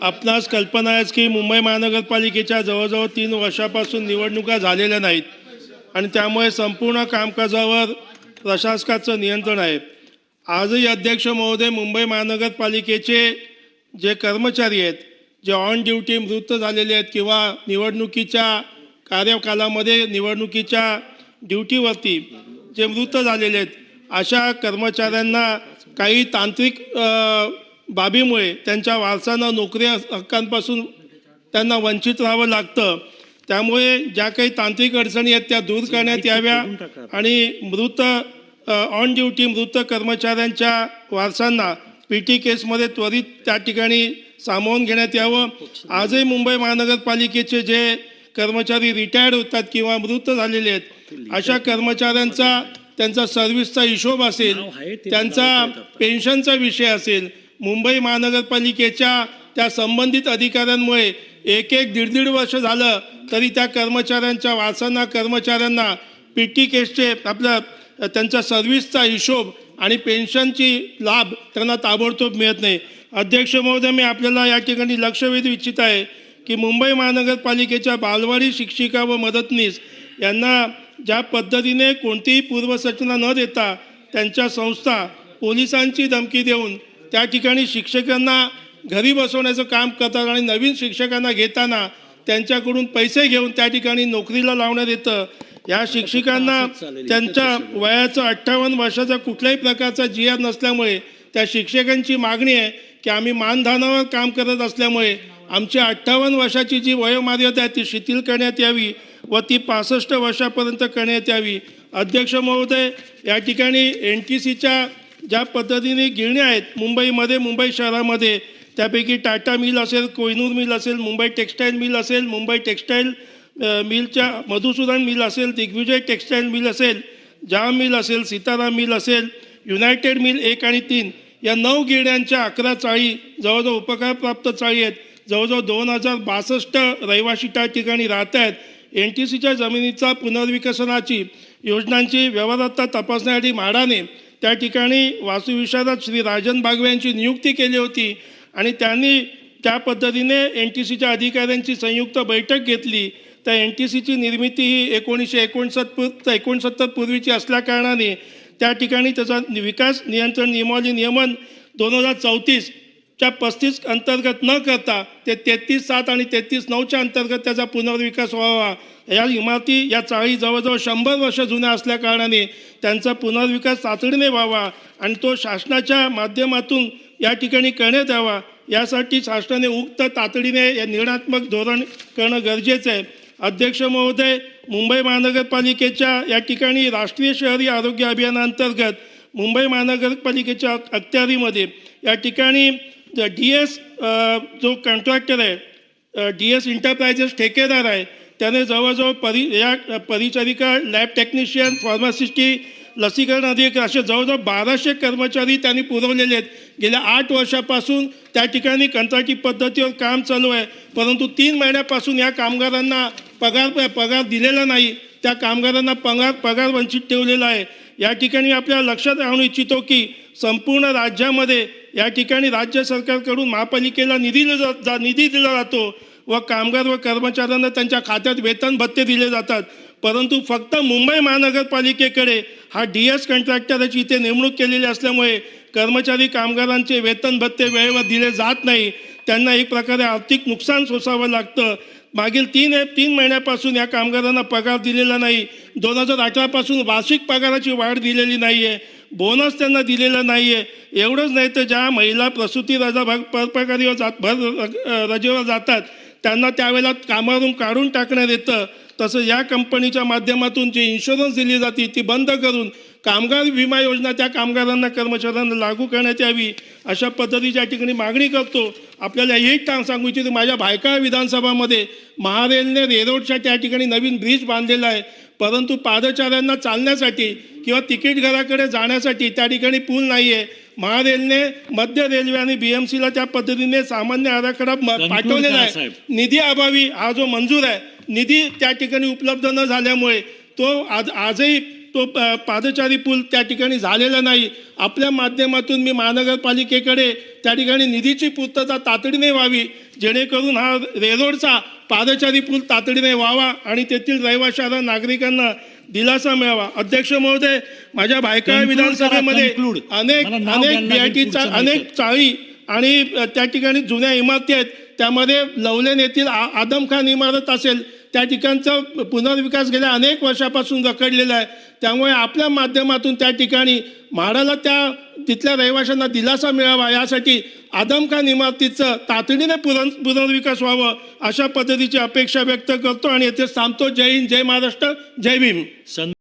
आपणास कल्पना आहेच की मुंबई महानगरपालिकेच्या जवळजवळ तीन वर्षापासून निवडणुका झालेल्या नाहीत आणि त्यामुळे संपूर्ण कामकाजावर प्रशासकाचं नियंत्रण आहे. आजही अध्यक्ष महोदय मुंबई महानगरपालिकेचे जे कर्मचारी आहेत जे ऑन ड्युटी मृत झालेले आहेत किंवा निवडणुकीच्या कार्यकालामध्ये निवडणुकीच्या ड्युटीवरती जे मृत झालेले आहेत अशा कर्मचाऱ्यांना काही तांत्रिक बाबीमुळे त्यांच्या वारसांना नोकरी हक्कांपासून त्यांना वंचित राहावं लागतं. त्यामुळे ज्या काही तांत्रिक अडचणी आहेत त्या दूर करण्यात याव्या आणि मृत ऑन ड्युटी मृत कर्मचाऱ्यांच्या वारसांना पी टी केसमध्ये त्वरित त्या ठिकाणी सामावून घेण्यात यावं. आजही मुंबई महानगरपालिकेचे जे कर्मचारी रिटायर्ड होतात किंवा मृत झालेले आहेत अशा कर्मचाऱ्यांचा त्यांचा सर्व्हिसचा हिशोब असेल त्यांचा पेन्शनचा विषय असेल मुंबई महानगरपालिकेच्या त्या संबंधित अधिकाऱ्यांमुळे एक एक दीड दीड वर्ष झालं तरी त्या कर्मचाऱ्यांच्या वारसांना कर्मचाऱ्यांना पी टी केसचे आपलं त्यांच्या सर्व्हिसचा हिशोब आणि पेन्शनची लाभ त्यांना ताबडतोब मिळत नाही. अध्यक्ष महोदय मी आपल्याला या ठिकाणी लक्ष वेधू इच्छित आहे की मुंबई महानगरपालिकेच्या बालवाडी शिक्षिका व मदतनीस यांना ज्या पद्धतीने कोणतीही पूर्वसूचना न देता त्यांच्या संस्था पोलिसांची धमकी देऊन त्या ठिकाणी शिक्षकांना घरी बसवण्याचं काम करतात आणि नवीन शिक्षकांना घेताना त्यांच्याकडून पैसे घेऊन त्या ठिकाणी नोकरीला लावण्यात येतं. या शिक्षकांना त्यांच्या वयाचं अठ्ठावन्न वर्षाचा कुठल्याही प्रकारचा जी आर नसल्यामुळे त्या शिक्षकांची मागणी आहे की आम्ही मानधनावर काम करत असल्यामुळे आमची अठ्ठावन्न वर्षाची जी वयोमर्यादा आहे ती शिथिल करण्यात यावी व ती पासष्ट वर्षापर्यंत करण्यात यावी. अध्यक्ष महोदय या ठिकाणी एन टी सीच्या ज्या पद्धतीने गिरण्या आहेत मुंबईमध्ये मुंबई शहरामध्ये त्यापैकी टाटा मिल असेल कोहिनूर मिल असेल मुंबई टेक्स्टाईल मिल असेल मुंबई टेक्स्टाईल मिलच्या मधुसूदन मिल असेल दिग्विजय टेक्स्टाईल मिल असेल जाम मिल असेल सीताराम मिल असेल युनायटेड मिल एक आणि तीन या नऊ गिरण्यांच्या अकरा चाळी जवळजवळ उपकारप्राप्त चाळी आहेत जवळजवळ दोन हजार बासष्ट रहिवासी त्या ठिकाणी राहत आहेत. एन टी सीच्या जमिनीचा पुनर्विकसनाची योजनांची व्यवहारता तपासण्यासाठी म्हाडाने त्या ठिकाणी वास्तुविशारद श्री राजन बागवे यांची नियुक्ती केली होती आणि त्यांनी त्या पद्धतीने एन टी सीच्या अधिकाऱ्यांची संयुक्त बैठक घेतली. तर एन टी सीची निर्मिती ही एकोणीसशे एकोणसत्तर एकोणसत्तर पूर्वीची असल्याकारणाने त्या ठिकाणी त्याचा विकास नियंत्रण नियमावली नियमन दोन हजार चौतीस त्या पस्तीस अंतर्गत न करता ते तेहतीस सात आणि तेहतीस नऊच्या अंतर्गत त्याचा पुनर्विकास व्हावा. या इमारती या चाळी जवळजवळ शंभर वर्ष जुन्या असल्याकारणाने त्यांचा पुनर्विकास तातडीने व्हावा आणि तो शासनाच्या माध्यमातून या ठिकाणी करण्यात यावा. यासाठी शासनाने उक्त तातडीने या निर्णात्मक धोरण करणं गरजेचं आहे. अध्यक्ष महोदय मुंबई महानगरपालिकेच्या या ठिकाणी राष्ट्रीय शहरी आरोग्य अभियानाअंतर्गत मुंबई महानगरपालिकेच्या अखत्यारीमध्ये या ठिकाणी डी एस जो कॉन्ट्रॅक्टर आहे डी एस इंटरप्रायजेस ठेकेदार आहे त्याने जवळजवळ परि या परिचारिका लॅब टेक्निशियन फार्मासिस्टी लसीकरण अधिकारी असे जवळजवळ बाराशे कर्मचारी त्यांनी पुरवलेले आहेत. गेल्या आठ वर्षापासून त्या ठिकाणी कंत्राटी पद्धतीवर काम चालू आहे. परंतु तीन महिन्यापासून या कामगारांना पगार पगार दिलेला नाही. त्या कामगारांना पगार पगार वंचित ठेवलेला आहे. या ठिकाणी आपल्याला लक्षात आणू इच्छितो की संपूर्ण राज्यामध्ये या ठिकाणी राज्य सरकारकडून महापालिकेला निधी दिला जा- जा निधी दिला जातो व कामगार व कर्मचाऱ्यांना त्यांच्या खात्यात वेतन भत्ते दिले जातात. परंतु फक्त मुंबई महानगरपालिकेकडे हा डी एस कॉन्ट्रॅक्टरची इथे नेमणूक केलेली असल्यामुळे कर्मचारी कामगारांचे वेतन भत्ते वेळेवर दिले जात नाही. त्यांना एक प्रकारे आर्थिक नुकसान सोसावं लागतं. मागील तीन तीन महिन्यापासून या कामगारांना पगार दिलेला नाही. दोन हजार अठरापासून वार्षिक पगाराची वाढ दिलेली नाही आहे बोनस त्यांना दिलेला नाही आहे एवढंच नाही तर ज्या महिला प्रसूती रजा भर परपगारीवर जात भर रजेवर जातात त्यांना त्यावेळेला कामावरून काढून टाकण्यात येतं. तसं या कंपनीच्या माध्यमातून जी इन्शुरन्स दिली जाते ती बंद करून कामगार विमा योजना त्या कामगारांना कर्मचाऱ्यांना लागू करण्यात यावी अशा पद्धतीच्या ठिकाणी मागणी करतो. आपल्याला हे टांग सांगू इच्छितो माझ्या भायखळा विधानसभामध्ये महारेलने रेरोडच्या त्या ठिकाणी नवीन ब्रिज बांधलेला आहे. परंतु पादचाऱ्यांना चालण्यासाठी किंवा तिकीट घराकडे जाण्यासाठी त्या ठिकाणी पूल नाही आहे महारेलने मध्य रेल्वे आणि बी एम सीला त्या पद्धतीने सामान्य आराखडा पाठवलेला आहे. निधी अभावी हा जो मंजूर आहे निधी त्या ठिकाणी उपलब्ध न झाल्यामुळे तो आज आजही तो पादचारी पूल त्या ठिकाणी झालेला नाही. आपल्या माध्यमातून मी महानगरपालिकेकडे त्या ठिकाणी निधीची पूर्तता तातडीने व्हावी जेणेकरून हा रेरोडचा पादचारी पूल तातडीने व्हावा आणि तेथील रहिवाशांना नागरिकांना दिलासा मिळावा अध्यक्ष महोदय माझ्या करा, विधानसभेमध्ये. अनेक अनेक बीआयटीचा अनेक. चाळी आणि त्या ठिकाणी जुन्या इमारती आहेत. त्यामध्ये लवलेन येथील आ- आदम खान इमारत असेल. त्या ठिकाणचा पुनर्विकास गेल्या अनेक वर्षापासून रखडलेला आहे. त्यामुळे आपल्या माध्यमातून त्या ठिकाणी म्हाडाला त्या तिथल्या रहिवाशांना दिलासा मिळावा यासाठी आदम खान इमारतीचं तातडीने पुनर् पुनर्विकास व्हावं अशा पद्धतीची अपेक्षा व्यक्त करतो. आणि येथे सांगतो जय हिंद जय महाराष्ट्र जय भीम. सं